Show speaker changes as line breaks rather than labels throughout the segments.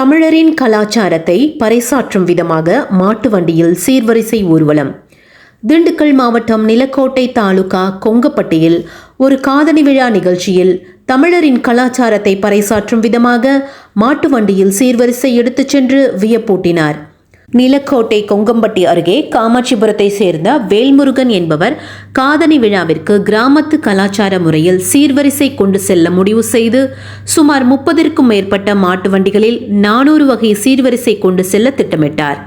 தமிழரின் கலாச்சாரத்தை பறைசாற்றும் விதமாக மாட்டு வண்டியில் சீர்வரிசை ஊர்வலம். திண்டுக்கல் மாவட்டம் நிலக்கோட்டை தாலுகா கொங்கப்பட்டியில் ஒரு காதணி விழா நிகழ்ச்சியில் தமிழரின் கலாச்சாரத்தை பறைசாற்றும் விதமாக மாட்டு வண்டியில் சீர்வரிசை எடுத்துச் சென்று வியப்பூட்டினார். நிலக்கோட்டை கொங்கம்பட்டி அருகே காமாட்சிபுரத்தை சேர்ந்த வேல்முருகன் என்பவர் காதணி விழாவிற்கு கிராமத்து கலாச்சார முறையில் சீர்வரிசை கொண்டு செல்ல முடிவு செய்து சுமார் முப்பதிற்கும் மேற்பட்ட மாட்டு வண்டிகளில் நானூறு வகை சீர்வரிசை கொண்டு செல்ல திட்டமிட்டார்.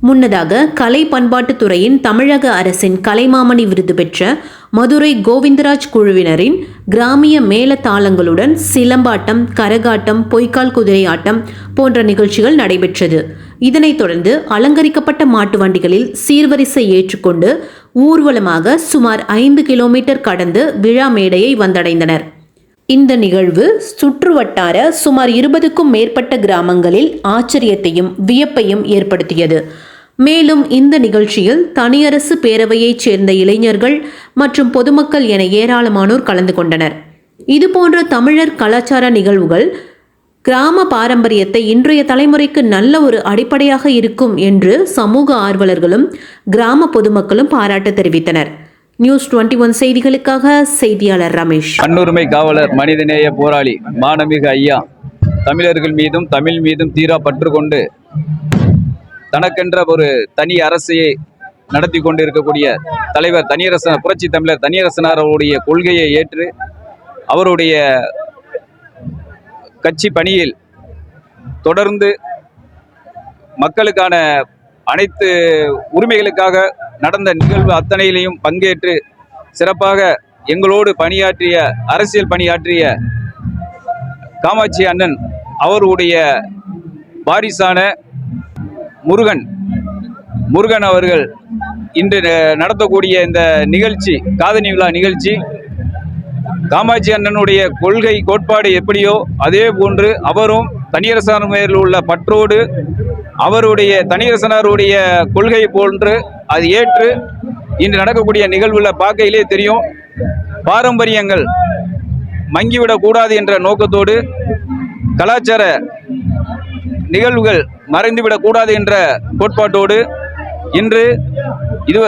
முன்னதாக கலை பண்பாட்டுத்துறையின் தமிழக அரசின் கலைமாமணி விருது பெற்ற மதுரை கோவிந்தராஜ் குழுவினரின் கிராமிய மேளதாளங்களுடன் சிலம்பாட்டம் கரகாட்டம் பொய்க்கால் குதிரை ஆட்டம் போன்ற நிகழ்ச்சிகள் நடைபெற்றது. இதனைத் தொடர்ந்து அலங்கரிக்கப்பட்ட மாட்டு வண்டிகளில் சீர்வரிசை ஏற்றுக்கொண்டு ஊர்வலமாக சுமார் ஐந்து கிலோமீட்டர் கடந்து விழா மேடையை வந்தடைந்தனர். இந்த நிகழ்வு சுற்றுவட்டார சுமார் இருபதுக்கும் மேற்பட்ட கிராமங்களில் ஆச்சரியத்தையும் வியப்பையும் ஏற்படுத்தியது. மேலும் இந்த நிகழ்ச்சியில் தனியரசு பேரவையைச் சேர்ந்த இளைஞர்கள் மற்றும் பொதுமக்கள் என ஏராளமானோர் கலந்து கொண்டனர். இதுபோன்ற தமிழர் கலாச்சார நிகழ்வுகள் கிராம பாரம்பரியத்தை இன்றைய தலைமுறைக்கு நல்ல ஒரு அடிப்படையாக இருக்கும் என்று சமூக ஆர்வலர்களும் கிராம பொதுமக்களும் பாராட்டு தெரிவித்தனர். நியூஸ் டுவெண்ட்டி ஒன் செய்திகளுக்காக செய்தியாளர் ரமேஷ்.
கண்ணுரிமை காவலர் மனிதநேய போராளி மானமிகு ஐயா தமிழர்கள் மீதும் தமிழ் மீதும் தீரா பற்று கொண்டு தனக்கென்ற ஒரு தனி அரசையை நடத்தி கொண்டிருக்கக்கூடிய தலைவர் தனியரசன் புரட்சி தமிழர் தனியரசனார் அவருடைய கொள்கையை ஏற்று அவருடைய கட்சி பணியில் தொடர்ந்து மக்களுக்கான அனைத்து உரிமைகளுக்காக நடந்த நிகழ்வு அத்தனையிலையும் பங்கேற்று சிறப்பாக எங்களோடு பணியாற்றிய அரசியல் பணியாற்றிய காமாட்சி அண்ணன் அவருடைய வாரிசான முருகன். முருகன் அவர்கள் இன்று ந- நடத்தக்கூடிய இந்த நிகழ்ச்சி காதணி விழா நிகழ்ச்சி காமாட்சி அண்ணனுடைய கொள்கை கோட்பாடு எப்படியோ அதே போன்று அவரும் தனியரசார் மேல் உள்ள பற்றோடு அவருடைய தனியரசனாருடைய கொள்கை போன்று அது ஏற்று இன்று நடக்கக்கூடிய நிகழ்வுல பார்க்கையிலே தெரியும். பாரம்பரியங்கள் மங்கிவிடக்கூடாது என்ற நோக்கத்தோடு கலாச்சார நிகழ்வுகள் மறைந்துவிடக்கூடாது என்ற கோட்பாட்டோடு இன்று இது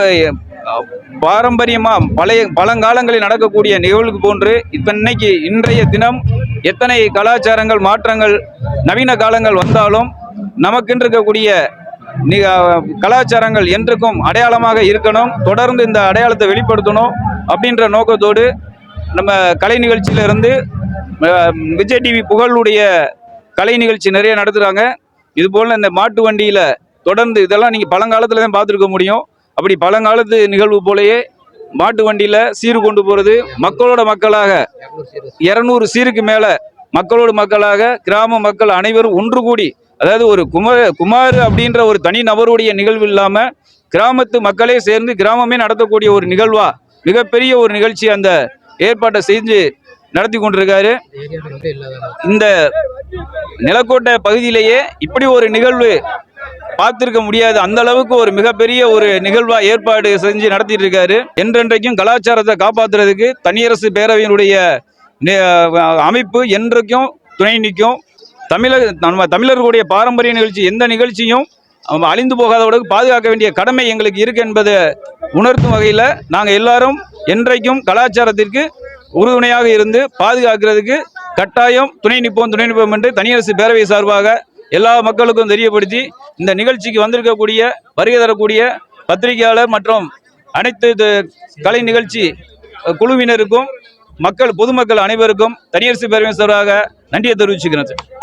பாரம்பரியமாக பழைய பழங்காலங்களில் நடக்கக்கூடிய நிகழ்வுக்கு போன்று இப்ப இன்னைக்கு இன்றைய தினம் எத்தனை கலாச்சாரங்கள் மாற்றங்கள் நவீன காலங்கள் வந்தாலும் நமக்கென்று இருக்கக்கூடிய கலாச்சாரங்கள் என்றுக்கும் அடையாளமாக இருக்கணும் தொடர்ந்து இந்த அடையாளத்தை வெளிப்படுத்தணும் அப்படின்ற நோக்கத்தோடு நம்ம கலை நிகழ்ச்சியிலிருந்து விஜய் டிவி புகழுடைய கலை நிகழ்ச்சி நிறைய நடத்துகிறாங்க இது போல இந்த மாட்டு வண்டியில் தொடர்ந்து இதெல்லாம் நீங்கள் பழங்காலத்தில் தான் பார்த்துருக்க முடியும். அப்படி பழங்காலத்து நிகழ்வு போலயே மாட்டு வண்டியில் சீர் கொண்டு போகிறது மக்களோட மக்களாக இரநூறு சீருக்கு மேலே மக்களோடு மக்களாக கிராம மக்கள் அனைவரும் ஒன்று கூடி அதாவது ஒரு குமார குமார் அப்படின்ற ஒரு தனி நபருடைய நிகழ்வு இல்லாமல் கிராமத்து மக்களே சேர்ந்து கிராமமே நடத்தக்கூடிய ஒரு நிகழ்வா மிகப்பெரிய ஒரு நிகழ்ச்சி அந்த ஏற்பாட்டை செஞ்சு நடத்தி கொண்டிருக்காரு. இந்த நிலக்கோட்டை பகுதியிலேயே இப்படி ஒரு நிகழ்வு பார்த்திருக்க முடியாது. அந்த அளவுக்கு ஒரு மிகப்பெரிய ஒரு நிகழ்வா ஏற்பாடு செஞ்சு நடத்திட்டு இருக்காரு என்றென்றைக்கும் கலாச்சாரத்தை காப்பாற்றுறதுக்கு தனியரசு பேரவையினுடைய அமைப்பு என்றைக்கும் துணை நிற்கும். தமிழக நம்ம தமிழர்களுடைய பாரம்பரிய நிகழ்ச்சி எந்த நிகழ்ச்சியும் அவங்க அழிந்து போகாதவர்களுக்கு பாதுகாக்க வேண்டிய கடமை எங்களுக்கு இருக்கு என்பதை உணர்த்தும் வகையில் நாங்கள் எல்லாரும் என்றைக்கும் கலாச்சாரத்திற்கு உறுதுணையாக இருந்து பாதுகாக்கிறதுக்கு கட்டாயம் துணை நிற்போம் துணை நிற்போம் என்று தனியரசு பேரவை சார்பாக எல்லா மக்களுக்கும் தெரியப்படுத்தி இந்த நிகழ்ச்சிக்கு வந்திருக்கக்கூடிய வருகை தரக்கூடிய பத்திரிகையாளர் மற்றும் அனைத்து கலை நிகழ்ச்சி குழுவினருக்கும் மக்கள் பொதுமக்கள் அனைவருக்கும் தனியரசு பேரவை சார்பாக நன்றியை தெரிவிச்சுக்கிறேன். சார்